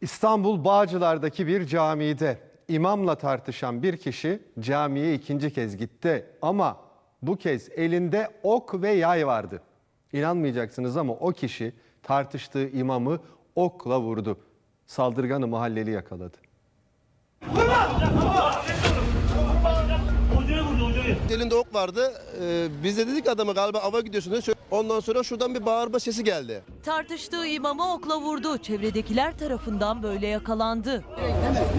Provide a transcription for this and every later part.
İstanbul Bağcılar'daki bir camide imamla tartışan bir kişi camiye ikinci kez gitti ama bu kez elinde ok ve yay vardı. İnanmayacaksınız ama o kişi tartıştığı imamı okla vurdu. Saldırganı mahalleli yakaladı. Vurdu hocayı. Elinde ok vardı. Ee, biz de dedik adama galiba ava gidiyorsun. Ondan sonra şuradan bir bağırma sesi geldi. Tartıştığı imama okla vurdu. Çevredekiler tarafından böyle yakalandı.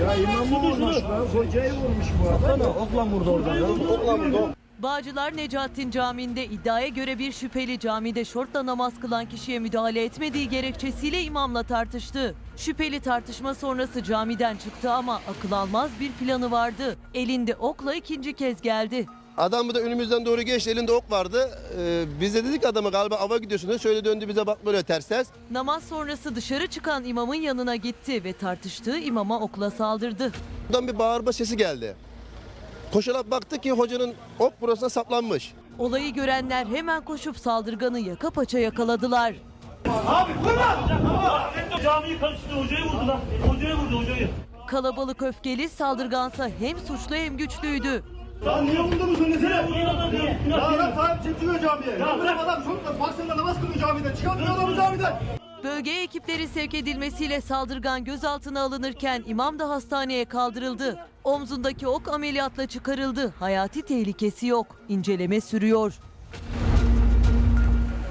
Ya imamı vurmuş. Hocayı vurmuş bu adam. Okla vurdu oradan. Bağcılar Necaettin Camii'nde iddiaya göre bir şüpheli camide şortla namaz kılan kişiye müdahale etmediği gerekçesiyle imamla tartıştı. Şüpheli tartışma sonrası camiden çıktı ama akıl almaz bir planı vardı. Elinde okla ikinci kez geldi. Adam da önümüzden doğru geçti. Elinde ok vardı. Ee, biz de dedik adama galiba ava gidiyorsun. dedi. Şöyle döndü bize bak böyle ters ters. Namaz sonrası dışarı çıkan imamın yanına gitti ve tartıştığı imama okla saldırdı. Buradan bir bağırma sesi geldi. Koşarak baktı ki hocanın ok burasına saplanmış. Olayı görenler hemen koşup saldırganı yaka paça yakaladılar. Camiyi karıştırdı hocayı vurdu lan. Hocaya vurdu hocayı. Kalabalık öfkeli saldırgansa hem suçlu hem güçlüydü. Sen niye mu söylesene? Ya adam sahip çekiyor camiye. Ya bırak adam çocuklar baksana namaz kılıyor camide. Çıkartmıyor adamı camiden. Bölgeye ekipleri sevk edilmesiyle saldırgan gözaltına alınırken imam da hastaneye kaldırıldı. Omzundaki ok ameliyatla çıkarıldı. Hayati tehlikesi yok. İnceleme sürüyor.